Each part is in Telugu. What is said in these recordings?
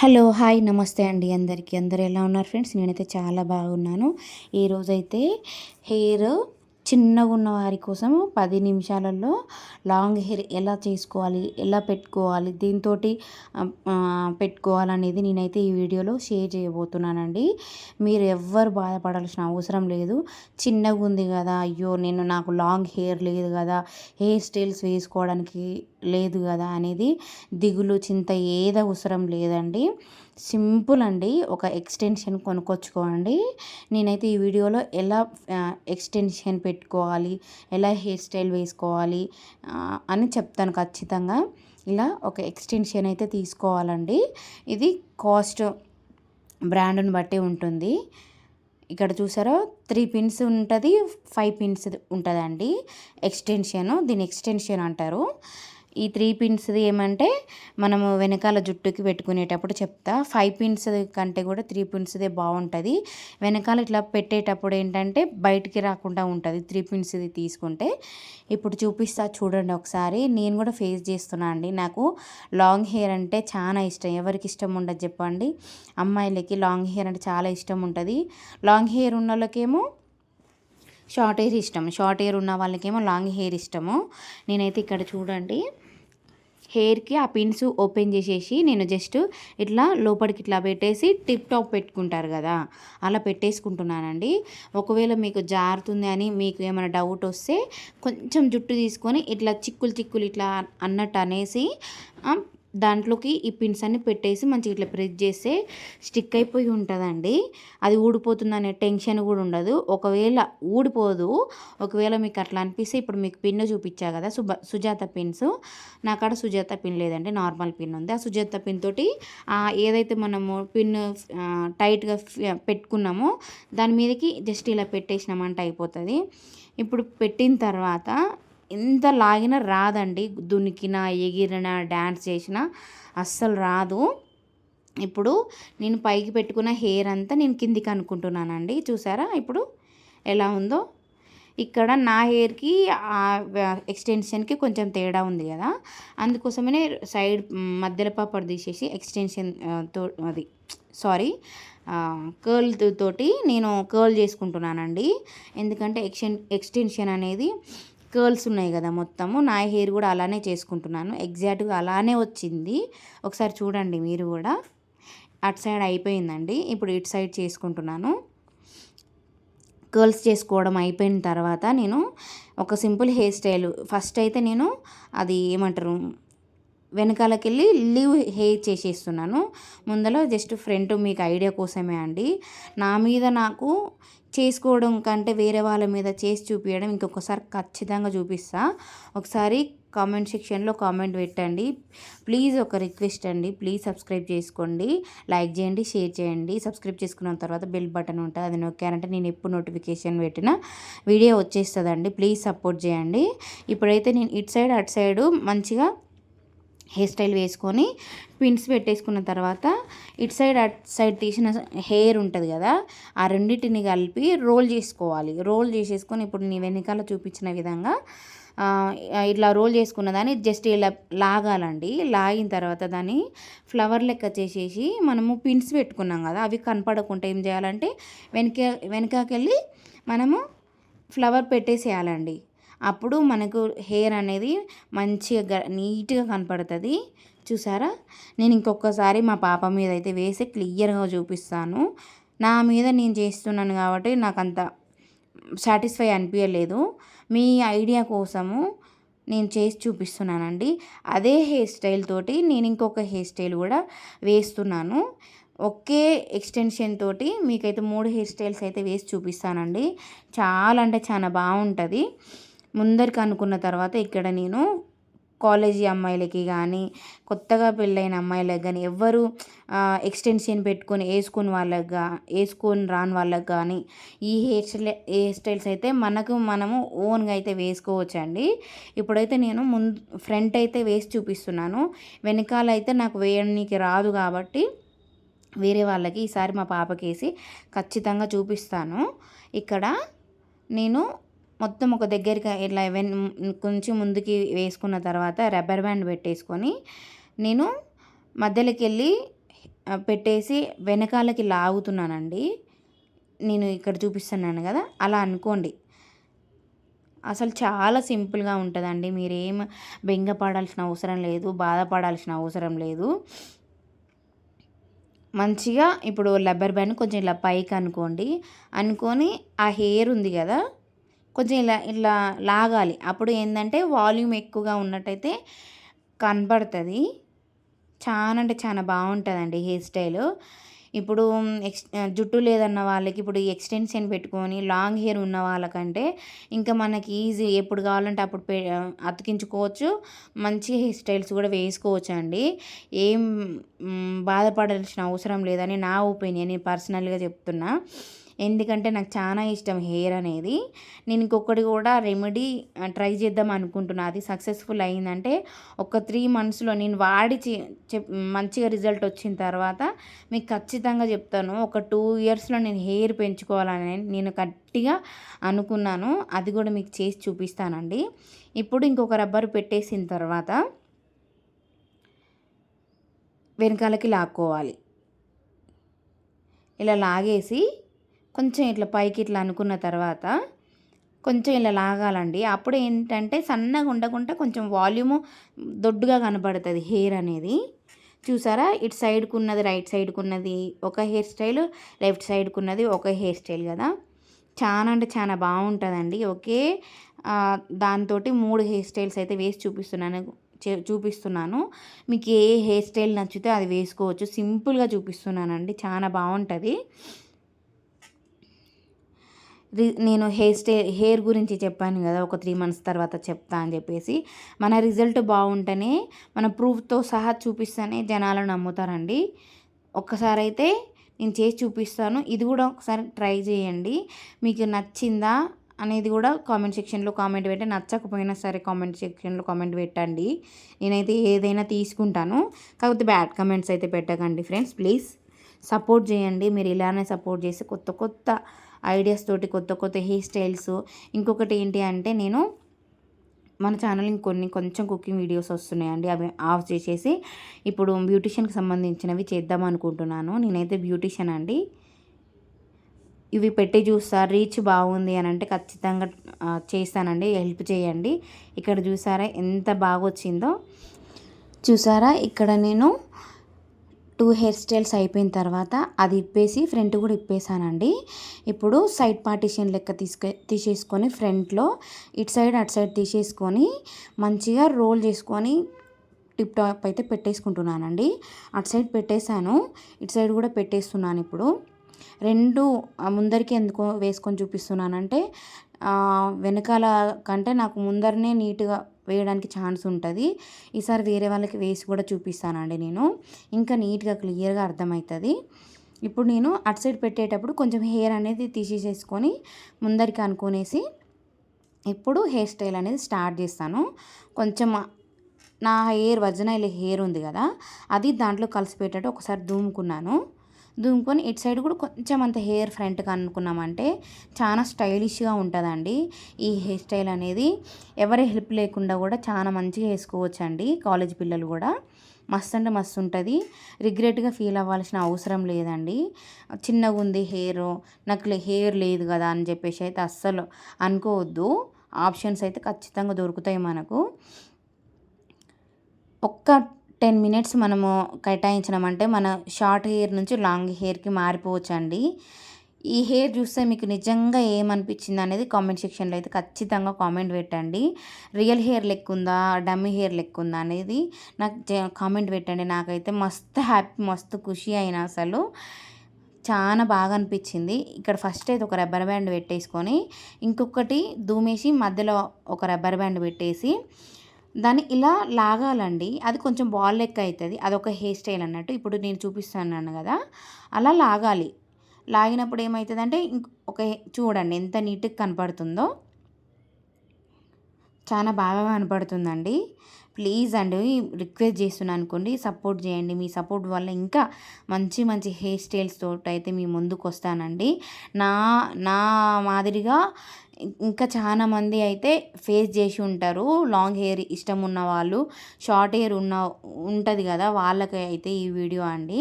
హలో హాయ్ నమస్తే అండి అందరికీ. అందరు ఎలా ఉన్నారు ఫ్రెండ్స్? నేనైతే చాలా బాగున్నాను. ఈరోజైతే హెయిర్ చిన్నగా ఉన్న వారి కోసం పది నిమిషాలలో లాంగ్ హెయిర్ ఎలా చేసుకోవాలి ఎలా పెట్టుకోవాలి దీంతో పెట్టుకోవాలనేది నేనైతే ఈ వీడియోలో షేర్ చేయబోతున్నానండి. మీరు ఎవ్వరు బాధపడాల్సిన అవసరం లేదు. చిన్నగా ఉంది కదా అయ్యో నేను నాకు లాంగ్ హెయిర్ లేదు కదా హెయిర్ స్టైల్స్ వేసుకోవడానికి లేదు కదా అనేది దిగులు చింత ఏద అవసరం లేదండి. సింపుల్ అండి. ఒక ఎక్స్టెన్షన్ కొనుక్కొచ్చుకోండి. నేనైతే ఈ వీడియోలో ఎలా ఎక్స్టెన్షన్ పెట్టుకోవాలి ఎలా హెయిర్ స్టైల్ వేసుకోవాలి అని చెప్తాను ఖచ్చితంగా. ఇలా ఒక ఎక్స్టెన్షన్ అయితే తీసుకోవాలండి. ఇది కాస్ట్ బ్రాండ్ని బట్టి ఉంటుంది. ఇక్కడ చూసారో? త్రీ పిన్స్ ఉంటుంది ఫైవ్ పిన్స్ ఉంటుందండి. ఎక్స్టెన్షన్ దీని ఎక్స్టెన్షన్ అంటారు. ఈ త్రీ పిన్స్ది ఏమంటే మనము వెనకాల జుట్టుకి పెట్టుకునేటప్పుడు చెప్తా. ఫైవ్ పిన్స్ కంటే కూడా త్రీ పిన్స్దే బాగుంటుంది. వెనకాల ఇట్లా పెట్టేటప్పుడు ఏంటంటే బయటికి రాకుండా ఉంటుంది త్రీ పిన్స్ది తీసుకుంటే. ఇప్పుడు చూపిస్తా చూడండి ఒకసారి. నేను కూడా ఫేస్ చేస్తున్నా అండి. నాకు లాంగ్ హెయిర్ అంటే చాలా ఇష్టం. ఎవరికి ఇష్టం ఉండదు చెప్పండి. అమ్మాయిలకి లాంగ్ హెయిర్ అంటే చాలా ఇష్టం ఉంటుంది. లాంగ్ హెయిర్ ఉన్న వాళ్ళకేమో షార్ట్ హెయిర్ ఇష్టం. షార్ట్ హెయిర్ ఉన్న వాళ్ళకేమో లాంగ్ హెయిర్ ఇష్టము. నేనైతే ఇక్కడ చూడండి. హెయిర్కి ఆ పిన్స్ ఓపెన్ చేసేసి నేను జస్ట్ ఇట్లా లోపలికి ఇట్లా పెట్టేసి టిప్ టాప్ పెట్టుకుంటారు కదా అలా పెట్టేసుకుంటున్నానండి. ఒకవేళ మీకు జారుతుంది అని మీకు ఏమైనా డౌట్ వస్తే కొంచెం జుట్టు తీసుకొని ఇట్లా చిక్కులు చిక్కులు ఇట్లా అన్నట్టు అనేసి దాంట్లోకి ఈ పిన్స్ అన్ని పెట్టేసి మంచిగా ఇట్లా ప్రెస్ చేస్తే స్టిక్ అయిపోయి ఉంటుందండి. అది ఊడిపోతుందనే టెన్షన్ కూడా ఉండదు. ఒకవేళ ఊడిపోదు ఒకవేళ మీకు అట్లా అనిపిస్తే ఇప్పుడు మీకు పిన్ చూపించా కదా సుబ సుజాత పిన్స్ నాకాడ సుజాత పిన్ లేదండి నార్మల్ పిన్ ఉంది. ఆ సుజాత పిన్ తోటి ఏదైతే మనము పిన్ టైట్గా పెట్టుకున్నామో దాని మీదకి జస్ట్ ఇలా పెట్టేసినామంటే అయిపోతుంది. ఇప్పుడు పెట్టిన తర్వాత ఎంత లాగినా రాదండి. దునికినా ఎగిరినా డ్యాన్స్ చేసినా అస్సలు రాదు. ఇప్పుడు నేను పైకి పెట్టుకున్న హెయిర్ అంతా నేను కిందికి అనుకుంటున్నానండి. చూసారా? ఇప్పుడు ఎలా ఉందో? ఇక్కడ నా హెయిర్కి ఎక్స్టెన్షన్కి కొంచెం తేడా ఉంది కదా. అందుకోసమనే సైడ్ మధ్యలో పాపడు తీసేసి ఎక్స్టెన్షన్తో అది సారీ కర్ల్ తోటి నేను కర్ల్ చేసుకుంటున్నానండి. ఎందుకంటే ఎక్స్టెన్ ఎక్స్టెన్షన్ అనేది కర్ల్స్ ఉన్నాయి కదా మొత్తము నా హెయిర్ కూడా అలానే చేసుకుంటున్నాను. ఎగ్జాక్ట్గా అలానే వచ్చింది. ఒకసారి చూడండి మీరు కూడా. అటు సైడ్ అయిపోయిందండి. ఇప్పుడు ఇటు సైడ్ చేసుకుంటున్నాను. కర్ల్స్ చేసుకోవడం అయిపోయిన తర్వాత నేను ఒక సింపుల్ హెయిర్ స్టైల్ ఫస్ట్ అయితే నేను అది ఏమంటారు వెనకాలకి వెళ్ళి లీవ్ హెయిర్ చేసేస్తున్నాను. ముందర జస్ట్ ఫ్రంట్ మీకు ఐడియా కోసమే అండి. నా మీద నాకు చేసుకోవడం కంటే వేరే వాళ్ళ మీద చేసి చూపించడం ఇంకొకసారి ఖచ్చితంగా చూపిస్తా. ఒకసారి కామెంట్ సెక్షన్లో కామెంట్ పెట్టండి. ప్లీజ్ ఒక రిక్వెస్ట్ అండి. ప్లీజ్ సబ్స్క్రైబ్ చేసుకోండి. లైక్ చేయండి షేర్ చేయండి. సబ్స్క్రైబ్ చేసుకున్న తర్వాత బెల్ బటన్ ఉంటుంది. అది నొక్కారంటే నేను ఎప్పుడు నోటిఫికేషన్ పెట్టినా వీడియో వచ్చేస్తుందండి. ప్లీజ్ సపోర్ట్ చేయండి. ఇప్పుడైతే నేను ఇటు సైడ్ అటు సైడు మంచిగా హెయిర్ స్టైల్ వేసుకొని పిన్స్ పెట్టేసుకున్న తర్వాత ఇటు సైడ్ అటు సైడ్ తీసిన హెయిర్ ఉంటుంది కదా ఆ రెండింటిని కలిపి రోల్ చేసుకోవాలి. రోల్ చేసేసుకొని ఇప్పుడు నీ వెనకాల చూపించిన విధంగా ఇట్లా రోల్ చేసుకున్న దాన్ని జస్ట్ ఇలా లాగాలండి. లాగిన తర్వాత దాన్ని ఫ్లవర్ లెక్క చేసేసి మనము పిన్స్ పెట్టుకున్నాం కదా అవి కనపడకుండా ఏం చేయాలంటే వెనక వెనకకెళ్ళి మనము ఫ్లవర్ పెట్టేసేయాలండి. అప్పుడు మనకు హెయిర్ అనేది మంచిగా నీట్గా కనపడుతుంది. చూసారా? నేను ఇంకొకసారి మా పాప మీద అయితే వేసి క్లియర్గా చూపిస్తాను. నా మీద నేను చేస్తున్నాను కాబట్టి నాకు అంత సాటిస్ఫై అనిపించలేదు మీ ఐడియా కోసము నేను చేసి చూపిస్తున్నానండి. అదే హెయిర్ స్టైల్ తోటి నేను ఇంకొక హెయిర్ స్టైల్ కూడా వేస్తున్నాను. ఒకే ఎక్స్టెన్షన్ తోటి మీకైతే మూడు హెయిర్ స్టైల్స్ అయితే వేసి చూపిస్తానండి. చాలా అంటే చాలా బాగుంటుంది. ముందరికి అనుకున్న తర్వాత ఇక్కడ నేను కాలేజీ అమ్మాయిలకి కానీ కొత్తగా పెళ్ళైన అమ్మాయిలకు కానీ ఎవ్వరు ఎక్స్టెన్షన్ పెట్టుకొని వేసుకుని వాళ్ళకి వేసుకొని రాని వాళ్ళకి కానీ ఈ హెయిర్ స్టైల్ హెయిర్ స్టైల్స్ అయితే మనకు మనము ఓన్గా అయితే వేసుకోవచ్చండి. ఇప్పుడైతే నేను ముందు ఫ్రంట్ అయితే వేసి చూపిస్తున్నాను. వెనకాల అయితే నాకు వేయడానికి రాదు కాబట్టి వేరే వాళ్ళకి ఈసారి మా పాపకి వేసి ఖచ్చితంగా చూపిస్తాను. ఇక్కడ నేను మొత్తం ఒక దగ్గరికి ఇట్లా వెన్ కొంచెం ముందుకి వేసుకున్న తర్వాత రబ్బర్ బ్యాండ్ పెట్టేసుకొని నేను మధ్యలోకి వెళ్ళి పెట్టేసి వెనకాలకి లాగుతున్నానండి. నేను ఇక్కడ చూపిస్తున్నాను కదా అలా అనుకోండి. అసలు చాలా సింపుల్గా ఉంటుందండి. మీరేం బెంగపడాల్సిన అవసరం లేదు బాధపడాల్సిన అవసరం లేదు. మంచిగా ఇప్పుడు లబ్బర్ బ్యాండ్ కొంచెం ఇలా పైకి అనుకోండి. అనుకొని ఆ హెయిర్ ఉంది కదా కొంచెం ఇలా ఇలా లాగాలి. అప్పుడు ఏంటంటే వాల్యూమ్ ఎక్కువగా ఉన్నట్టయితే కనబడుతుంది. చాలా అంటే చాలా బాగుంటుందండి హెయిర్ స్టైల్. ఇప్పుడు ఎక్స్ జుట్టు లేదన్న వాళ్ళకి ఇప్పుడు ఈ ఎక్స్టెన్షన్ పెట్టుకొని లాంగ్ హెయిర్ ఉన్న వాళ్ళకంటే ఇంకా మనకి ఈజీ ఎప్పుడు కావాలంటే అప్పుడు పె అతికించుకోవచ్చు. మంచి హెయిర్ స్టైల్స్ కూడా వేసుకోవచ్చు అండి ఏం బాధపడాల్సిన అవసరం లేదని నా ఒపీనియన్ నేను పర్సనల్గా చెప్తున్నా. ఎందుకంటే నాకు చాలా ఇష్టం హెయిర్ అనేది. నేను ఇంకొకటి కూడా రెమెడీ ట్రై చేద్దాం అనుకుంటున్నా. అది సక్సెస్ఫుల్ అయిందంటే ఒక త్రీ మంత్స్లో నేను వాడి చే- చెప్ మంచిగా రిజల్ట్ వచ్చిన తర్వాత మీకు ఖచ్చితంగా చెప్తాను. ఒక టూ ఇయర్స్లో నేను హెయిర్ పెంచుకోవాలని నేను గట్టిగా అనుకున్నాను. అది కూడా మీకు చేసి చూపిస్తానండి. ఇప్పుడు ఇంకొక రబ్బర్ పెట్టేసిన తర్వాత వెనకాలకి లాక్కోవాలి. ఇలా లాగేసి కొంచెం ఇట్లా పైకి ఇట్లా అనుకున్న తర్వాత కొంచెం ఇలా లాగాలండి. అప్పుడు ఏంటంటే సన్నగా ఉండకుండా కొంచెం వాల్యూము దొడ్డుగా కనబడుతుంది హెయిర్ అనేది. చూసారా? ఇటు సైడ్కు ఉన్నది రైట్ సైడ్కు ఉన్నది ఒక హెయిర్ స్టైల్ లెఫ్ట్ సైడ్కు ఉన్నది ఒక హెయిర్ స్టైల్ కదా. చాలా అంటే చాలా బాగుంటుందండి. ఒకే దాంతో మూడు హెయిర్ స్టైల్స్ అయితే వేసి చూపిస్తున్నాను చే- చూపిస్తున్నాను. మీకు ఏ హెయిర్ స్టైల్ నచ్చితే అది వేసుకోవచ్చు. సింపుల్గా చూపిస్తున్నానండి. చాలా బాగుంటుంది. నేను హెయిర్ స్టైల్ హెయిర్ గురించి చెప్పాను కదా ఒక త్రీ మంత్స్ తర్వాత చెప్తా అని చెప్పేసి. మన రిజల్ట్ బాగుంటేనే మన ప్రూఫ్తో సహా చూపిస్తేనే జనాలు నమ్ముతారండి. ఒక్కసారి అయితే నేను చేసి చూపిస్తాను. ఇది కూడా ఒకసారి ట్రై చేయండి. మీకు నచ్చిందా అనేది కూడా కామెంట్ సెక్షన్లో కామెంట్ పెట్టి నచ్చకపోయినా సరే కామెంట్ సెక్షన్లో కామెంట్ పెట్టండి. నేనైతే ఏదైనా తీసుకుంటాను. కాకపోతే బ్యాడ్ కమెంట్స్ అయితే పెట్టకండి ఫ్రెండ్స్. ప్లీజ్ సపోర్ట్ చేయండి. మీరు ఇలానే సపోర్ట్ చేసి కొత్త కొత్త ఐడియాస్ తోటి కొత్త కొత్త హెయిర్ స్టైల్స్. ఇంకొకటి ఏంటి అంటే నేను మన ఛానల్ ఇంకొన్ని కొంచెం కుకింగ్ వీడియోస్ వస్తున్నాయండి. అవి ఆఫ్ చేసేసి ఇప్పుడు బ్యూటిషియన్కి సంబంధించినవి చేద్దాం అనుకుంటున్నాను. నేనైతే బ్యూటిషియన్ అండి. ఇవి పెట్టి చూస్తా. రీచ్ బాగుంది అని అంటే ఖచ్చితంగా చేస్తానండి. హెల్ప్ చేయండి. ఇక్కడ చూసారా ఎంత బాగా వచ్చిందో చూసారా? ఇక్కడ నేను టూ హెయిర్ స్టైల్స్ అయిపోయిన తర్వాత అది ఇప్పేసి ఫ్రంట్ కూడా ఇప్పేసానండి. ఇప్పుడు సైడ్ పార్టీషన్ లెక్క తీసుకు తీసేసుకొని ఫ్రంట్లో ఇటు సైడ్ అటు సైడ్ తీసేసుకొని మంచిగా రోల్ చేసుకొని టిప్ టాప్ అయితే పెట్టేసుకుంటున్నానండి. అటు సైడ్ పెట్టేశాను ఇటు సైడ్ కూడా పెట్టేస్తున్నాను ఇప్పుడు. రెండు ముందరికి ఎందుకు వేసుకొని చూపిస్తున్నానంటే వెనకాల కంటే నాకు ముందరనే నీట్గా వేయడానికి ఛాన్స్ ఉంటుంది. ఈసారి వేరే వాళ్ళకి వేసి కూడా చూపిస్తానండి నేను. ఇంకా నీట్గా క్లియర్గా అర్థమవుతుంది ఇప్పుడు నేను అటు సైడ్ పెట్టేటప్పుడు కొంచెం హెయిర్ అనేది తీసేసేసుకొని ముందరికి అనుకునేసి ఇప్పుడు హెయిర్ స్టైల్ అనేది స్టార్ట్ చేస్తాను. కొంచెం నా హెయిర్ వజనైల్ హెయిర్ ఉంది కదా అది దాంట్లో కలిసిపెట్టేట్టు ఒకసారి దూముకున్నాను దూముకొని ఇటు సైడ్ కూడా కొంచెం అంత హెయిర్ ఫ్రంట్గా అనుకున్నామంటే చాలా స్టైలిష్గా ఉంటుందండి. ఈ హెయిర్ స్టైల్ అనేది ఎవరి హెల్ప్ లేకుండా కూడా చాలా మంచిగా వేసుకోవచ్చు అండి కాలేజ్ పిల్లలు కూడా. మస్తు అంటే మస్తు ఉంటుంది. రిగ్రెట్గా ఫీల్ అవ్వాల్సిన అవసరం లేదండి. చిన్నగా ఉంది హెయిర్ నాకు హెయిర్ లేదు కదా అని చెప్పేసి అయితే అస్సలు అనుకోవద్దు. ఆప్షన్స్ అయితే ఖచ్చితంగా దొరుకుతాయి మనకు. ఒక్క టెన్ మినిట్స్ మనము కేటాయించినామంటే మన షార్ట్ హెయిర్ నుంచి లాంగ్ హెయిర్కి మారిపోవచ్చు అండి ఈ హెయిర్ చూస్తే మీకు నిజంగా ఏమనిపించింది అనేది కామెంట్ సెక్షన్లో అయితే ఖచ్చితంగా కామెంట్ పెట్టండి. రియల్ హెయిర్ లెక్క ఉందా? డమ్మీ హెయిర్ లెక్క ఉందా అనేది నాకు కామెంట్ పెట్టండి. నాకైతే మస్తు హ్యాపీ మస్తు ఖుషి అయినా అసలు. చాలా బాగా అనిపించింది. ఇక్కడ ఫస్ట్ అయితే ఒక రబ్బర్ బ్యాండ్ పెట్టేసుకొని ఇంకొకటి దూమేసి మధ్యలో ఒక రబ్బర్ బ్యాండ్ పెట్టేసి దాన్ని ఇలా లాగాలండి. అది కొంచెం బాల్ లెక్క అవుతుంది అదొక హెయిర్ స్టైల్ అన్నట్టు. ఇప్పుడు నేను చూపిస్తున్నాను కదా. అలా లాగాలి. లాగినప్పుడు ఏమవుతుందంటే ఇంక ఒక చూడండి ఎంత నీట్గా కనపడుతుందో. చాలా బాగా కనపడుతుందండి. ప్లీజ్ అండి రిక్వెస్ట్ చేస్తున్నాను అనుకోండి సపోర్ట్ చేయండి. మీ సపోర్ట్ వల్ల ఇంకా మంచి మంచి హెయిర్ స్టైల్స్ తోటి అయితే మీ ముందుకు వస్తానండి నా నా మాదిరిగా ఇంకా చాలా మంది అయితే ఫేస్ చేసి ఉంటారు. లాంగ్ హెయిర్ ఇష్టం ఉన్న వాళ్ళు షార్ట్ హెయిర్ ఉన్న ఉంటుంది కదా వాళ్ళకి అయితే ఈ వీడియో అండి.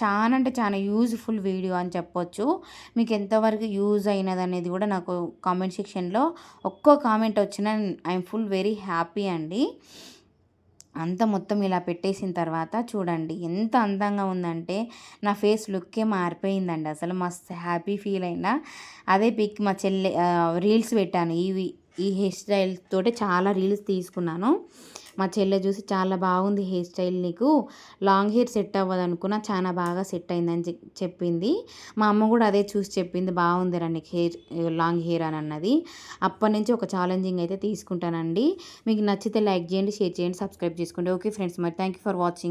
చాలా అంటే చాలా యూజ్ఫుల్ వీడియో అని చెప్పొచ్చు. మీకు ఎంతవరకు యూజ్ అయినది అనేది కూడా నాకు కామెంట్ సెక్షన్లో ఒక్కో కామెంట్ వచ్చినా ఐఎమ్ ఫుల్ వెరీ హ్యాపీ అండి. అంత మొత్తం ఇలా పెట్టేసిన తర్వాత చూడండి ఎంత అందంగా ఉందంటే నా ఫేస్ లుక్కే మారిపోయిందండి. అసలు మస్తు హ్యాపీ ఫీల్ అయినా. అదే పిక్ మా చెల్లె రీల్స్ పెట్టాను. ఇవి ఈ హెయిర్ స్టైల్ తోటి చాలా రీల్స్ తీసుకున్నాను. మా చెల్లె చూసి చాలా బాగుంది హెయిర్ స్టైల్ నీకు. లాంగ్ హెయిర్ సెట్ అవ్వదు అనుకున్నా చాలా బాగా సెట్ అయిందని చెప్పింది. మా అమ్మ కూడా అదే చూసి చెప్పింది బాగుందిరా నీకు హెయిర్ లాంగ్ హెయిర్ అని అన్నది. అప్పటి నుంచి ఒక ఛాలెంజింగ్ అయితే తీసుకుంటానండి. మీకు నచ్చితే లైక్ చేయండి షేర్ చేయండి సబ్స్క్రైబ్ చేసుకోండి. ఓకే ఫ్రెండ్స్ మరి థ్యాంక్ యూ ఫర్ వాచింగ్.